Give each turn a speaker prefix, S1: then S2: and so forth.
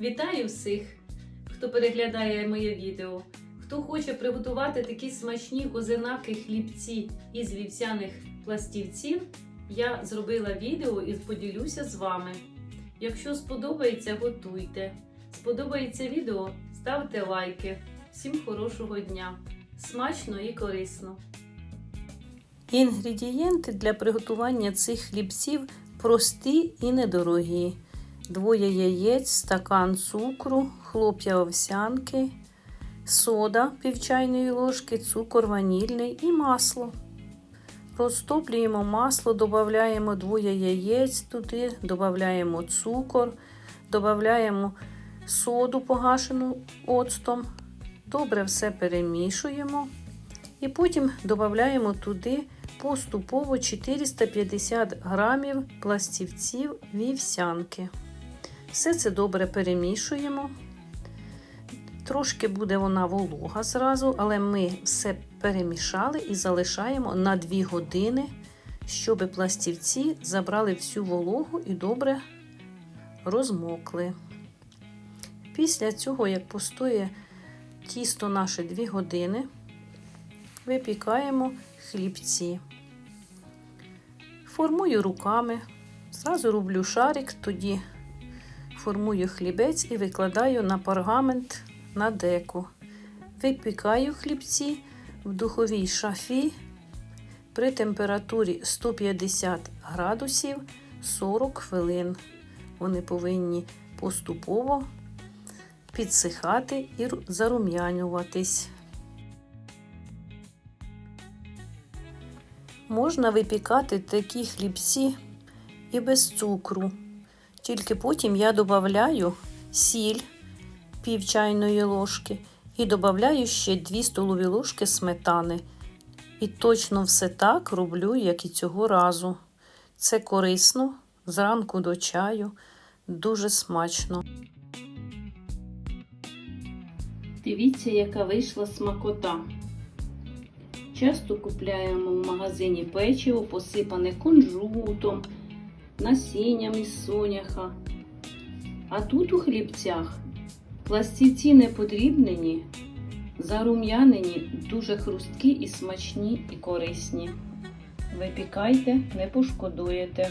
S1: Вітаю всіх, хто переглядає моє відео. Хто хоче приготувати такі смачні козинаки хлібці із вівсяних пластівців, я зробила відео і поділюся з вами. Якщо сподобається, готуйте. Сподобається відео, ставте лайки. Всім хорошого дня! Смачно і корисно! Інгредієнти для приготування цих хлібців прості і недорогі. Двоє яєць, стакан цукру, хлоп'я овсянки, сода пів чайної ложки, цукор ванільний і масло. Розтоплюємо масло, додаємо двоє яєць туди, додаємо цукор, додаємо соду погашену оцтом. Добре все перемішуємо. І потім додаємо туди поступово 450 грамів пластівців вівсянки. Все це добре перемішуємо. Трошки буде вона волога зразу, але ми все перемішали і залишаємо на 2 години, щоб пластівці забрали всю вологу і добре розмокли. Після цього, як постоє тісто наше 2 години, випікаємо хлібці. Формую руками, зразу роблю шарик, тоді формую хлібець і викладаю на пергамент на деку. Випікаю хлібці в духовій шафі при температурі 150 градусів 40 хвилин. Вони повинні поступово підсихати і зарум'янюватись. Можна випікати такі хлібці і без цукру. Тільки потім я додаю сіль пів чайної ложки і додаю ще 2 столові ложки сметани. І точно все так роблю, як і цього разу. Це корисно зранку до чаю, дуже смачно. Дивіться, яка вийшла смакота. Часто купляємо в магазині печиво, посипане кунжутом, насінням із соняха. А тут у хлібцях пластівці не подрібнені, зарум'янені, дуже хрусткі і смачні і корисні. Випікайте, не пошкодуєте.